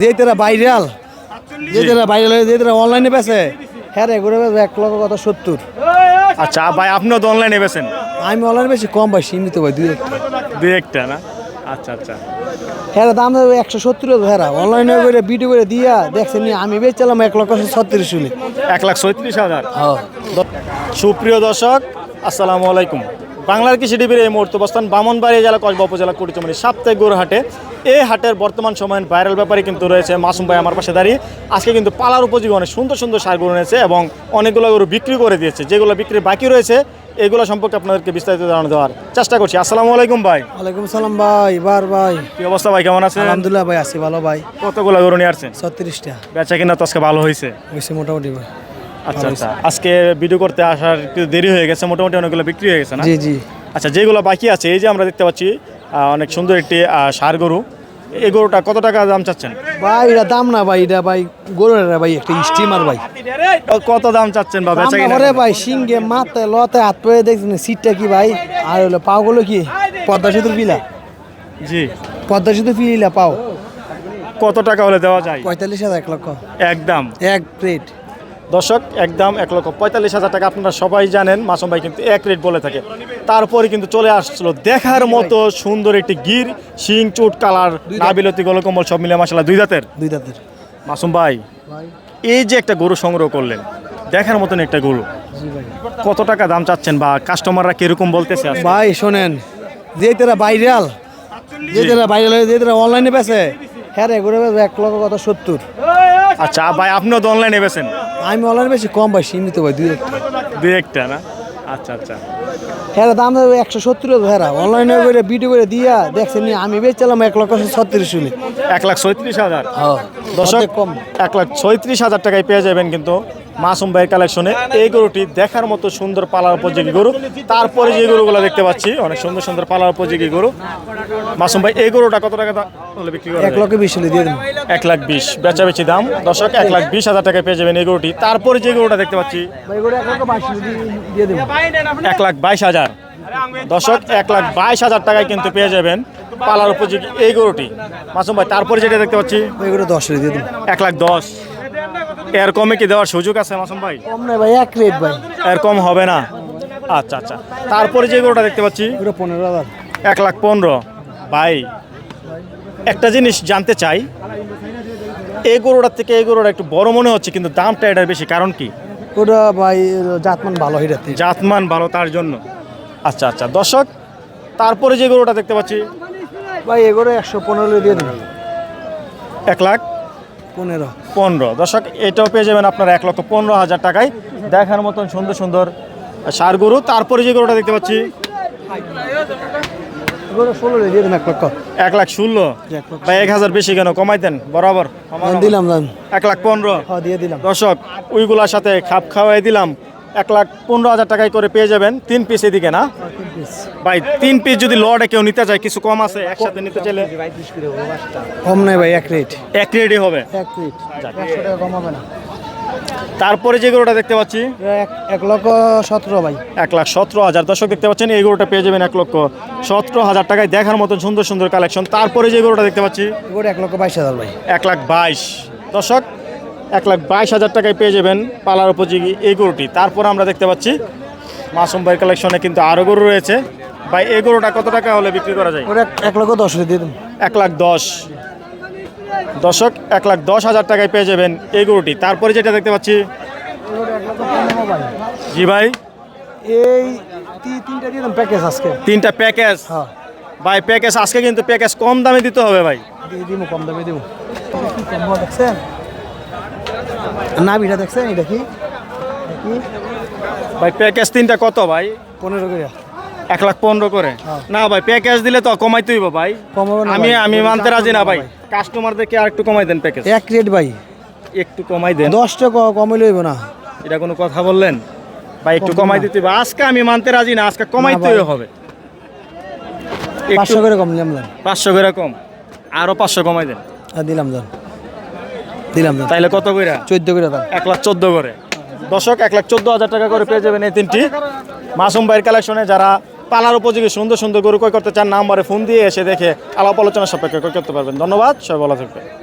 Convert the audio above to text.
যে তারা ভাইরাল যে তারা ভাইরাল যে তারা অনলাইনে বেছে হ্যাঁ রে ঘুরে বেচবে এক লক্ষ কত সত্তর। আচ্ছা ভাই আপনিও তো অনলাইনে বেছেন আমি অনলাইনে বেশি কম পাই সীমিত ভাই দুই একটা। দুই একটা না? আচ্ছা আচ্ছা। হ্যাঁ দাম একশো সত্তর হ্যাঁ অনলাইনে করে ভিডিও করে দিয়া দেখছেন আমি বেচলাম এক লক্ষ ছত্রিশ শুনে এক লাখ ছয়ত্রিশ হাজার? হ্যাঁ। সুপ্রিয় দর্শক আসসালামু আলাইকুম। বাংলার কৃষি টিভির এই মুহূর্তে অবস্থান বামনবাড়ি জেলা কসবা উপজেলা কুড়িচমারি সাপ্তাহিক গরু হাটে এই হাটের বর্তমান সময়ের ভাইরাল ব্যাপারে কিন্তু রয়েছে মাসুম ভাই আমার পাশে দাঁড়িয়ে। আজকে কিন্তু পালার উপযোগী অনেক সুন্দর সুন্দর সার গরু এনেছে এবং অনেকগুলো গরু বিক্রি করে দিয়েছে। যেগুলো বিক্রি বাকি রয়েছে এগুলো সম্পর্কে আপনাদেরকে বিস্তারিত জানানো দেওয়ার চেষ্টা করছি। আসসালামু আলাইকুম ভাই। ওয়ালাইকুম সালাম ভাই বার ভাই। কি অবস্থা ভাই কেমন আছেন? আলহামদুলিল্লাহ ভাই আছি ভালো ভাই। কতগুলো গরু নিয়ে আসছেন? ছত্রিশটা। বেচা কিনা তো আজকে ভালো হয়েছে? হয়েছে মোটামুটি ভাই। আচ্ছা আচ্ছা। আজকে ভিডিও করতে আসার একটু দেরি হয়ে গেছে মোটামুটি অনেকগুলো বিক্রি হয়ে গেছে না? জি জি। আচ্ছা যেগুলো বাকি আছে এই যে আমরা দেখতে পাচ্ছি অনেক সুন্দর একটি আহ, ষাঁড় গরু। এই গরুটা কত টাকা দাম চাচ্ছেন? ভাই এটা দাম না ভাই এটা ভাই গরুর ভাই একটা স্টিমার ভাই। কত দাম চাচ্ছেন বা বেচা কিনা? ভাই সিংহে মাথায় লতে হাত পড়ে দেখছেন সিটটা কি ভাই? আর হলো পাও গুলো কি? পদ্মা সেতুর পিলা। জি। পদ্মা সেতু পিলা পাও। কত টাকা হলে দেওয়া যায়? পঁয়তাল্লিশ হাজার এক লক্ষ। একদম। এক প্লেট দর্শক একদম এক লক্ষ পঁয়তাল্লিশ হাজার টাকা আপনারা সবাই জানেন মাসুম ভাই কিন্তু এক রেট বলে থাকে। তারপরে কিন্তু চলে আসছিল দেখার মতো সুন্দর একটি গির শিং চুট কালার নাবিলতি গলকম্বল সব মিলে মশলা দুই দাঁতের দুই দাঁতের মাসুম ভাই এই যে একটা গরু সংগ্রহ করলেন দেখার মতন একটা গরু। কত টাকা দাম চাচ্ছেন বা কাস্টমাররা কীরকম বলতেছে ভাই শোনেন যে তারা ভাইরাল যে তারা ভাইরাল যে তারা অনলাইনে বেছে হ্যাঁ রে ঘুরে বেচবে এক লক্ষ কত সত্তর। আচ্ছা ভাই আপনিও তো অনলাইনে বেছেন আমি অনলাইনে বেশি কম পাই সীমিত ভাই দুই একটা। দুই একটা না? আচ্ছা আচ্ছা। হ্যাঁ দাম ধরো একশো সত্তর হ্যাঁ। অনলাইনে করে ভিডিও করে দিয়া দেখছেন আমি বেচলাম এক লক্ষ ছত্রিশ শুনে এক লাখ ছয়ত্রিশ হাজার? হ্যাঁ দর্শক কম। এক লাখ ছয়ত্রিশ হাজার টাকায় পেয়ে যাবেন কিন্তু মাসুম ভাইয়ের কালেকশনে এই গরুটি দেখার মতো সুন্দর পালার উপযোগী গরু। তারপরে যে গরুগুলো দেখতে পাচ্ছি অনেক সুন্দর সুন্দর পালার উপযোগী গরু। মাসুম ভাই এই গরুটা কত টাকা হলে বিক্রি করা এক? লক্ষ বিশ হলে দিয়ে এক লাখ বিশ বেচাবেচি দাম। দর্শক এক লাখ বিশ হাজার টাকায় পেয়ে যাবেন এই গরুটি। তারপরে যে গরুটা দেখতে পাচ্ছি এক লাখ বাইশ হাজার। দর্শক এক লাখ বাইশ হাজার টাকায় কিন্তু পেয়ে যাবেন পালার উপযোগী এই গরুটি। মাসুম ভাই তারপরে যেটা দেখতে পাচ্ছি এক লাখ দশ। এর কমে কি দেওয়ার সুযোগ আছে মাসুম ভাই? কম নয় ভাই এক রেট ভাই। এর কম হবে না? আচ্ছা আচ্ছা। তারপরে যে গরুটা দেখতে পাচ্ছি পুরো পনেরো হাজার। এক লাখ পনেরো। ভাই একটা জিনিস জানতে চাই। এই গরুটার থেকে এই গরুটা একটু বড় মনে হচ্ছে কিন্তু দামটা এটার বেশি। কারণ কি? ওটা ভাই জাতমান ভালো হিরাতে জাতমান ভালো তার জন্য। আচ্ছা আচ্ছা। দর্শক তারপরে যে গরুটা দেখতে পাচ্ছি ভাই এগুলো একশো পনেরো দিয়ে দেবো এক লাখ। পনেরো। পনেরো। দর্শক এটাও পেয়ে যাবেন আপনারা এক লক্ষ পনেরো হাজার টাকায়। দেখার মতন সুন্দর সুন্দর সার গরু। তারপরে যে গরুটা দেখতে পাচ্ছি ষোলো দিয়ে এক লক্ষ। এক লাখ ষোলো। এক বা এক হাজার বেশি কেন? কমাই দেন বরাবর। দিলাম এক লাখ পনেরো। হ্যাঁ দিয়ে দিলাম। দর্শক ওইগুলার সাথে খাপ খাওয়াই দিলাম। এক লাখ পনেরো হাজার টাকায় করে পেয়ে যাবেন। তিন পিস এদিকে না? ভাই তিন পিস যদি লড়ে কেউ নিতে চায় কিছু কম আছে একসাথে নিতে চাইলে? কম নয় ভাই এক রেট এক রেডি হবে? এক রেট একশো টাকা কম হবে না। তারপরে যে গরুটা দেখতে পাচ্ছি? এক এক লক্ষ সতেরো ভাই। এক লাখ সতেরো হাজার। দর্শক দেখতে পাচ্ছেন এই গরুটা পেয়ে যাবেন এক লক্ষ সতেরো হাজার টাকায়। দেখার মতো সুন্দর সুন্দর কালেকশন তারপরে যে গরুটা দেখতে পাচ্ছি? এক লক্ষ বাইশ হাজার ভাই। এক লাখ বাইশ। দর্শক এক লাখ বাইশ হাজার টাকায় পেয়ে যাবেন পালার উপযোগী এই গরুটি। তারপর আমরা দেখতে পাচ্ছি মাসুম ভাইয়ের কালেকশনে কিন্তু আরও গরু রয়েছে। ভাই এই গরুটা কত টাকা হলে বিক্রি করা যায়? এক লক্ষ দশ দিয়ে দেবো এক লাখ দশ। দর্শক এক লাখ দশ হাজার টাকায় পেয়ে যাবেন এই গরুটি। তারপরে যেটা দেখতে পাচ্ছি জি ভাই। এই তিনটা দিয়ে দেন প্যাকেজ আজকে। তিনটা প্যাকেজ হ্যাঁ। ভাই প্যাকেজ আজকে কিন্তু প্যাকেজ কম দামে দিতে হবে ভাই। দিব কম দামে দিব দেখছেন? নাভিটা দেখছেন? এটা কি? ভাই প্যাকেজ তিনটা কত ভাই? পনেরো করে। এক লাখ পনেরো করে? হ্যাঁ। না ভাই প্যাকেজ দিলে তো কমাইতে হইব ভাই। আমি আমি মানতে রাজি না ভাই। কাস্টমারদেরকে আর একটু কমাই দেন প্যাকেজ এক রেট ভাই। একটু কমাই দেন। দশটা কমে লইব না। এটা কোনো কথা বললেন? ভাই একটু কমাই দিতে হবে। আজকে আমি মানতে রাজি না আজকে কমাইতে। হবে। পাঁচশো করে কম নিলাম পাঁচশো করে কম। আরও পাঁচশো কমাই দেন। দিলাম দাম দিলাম দাম তাইলে কত করে চোদ্দ করে দাম। এক লাখ চোদ্দ করে। দর্শক, এক লাখ চোদ্দ হাজার টাকা করে পেয়ে যাবেন এই তিনটি মাসুম ভাইয়ের কালেকশনে যারা পালার উপযোগী, সুন্দর সুন্দর গরু ক্রয় করতে চান, নাম্বারে ফোন দিয়ে এসে দেখে আলাপ আলোচনা সাপেক্ষে ক্রয় করতে পারবেন। ধন্যবাদ, সবাই ভালো থাকবে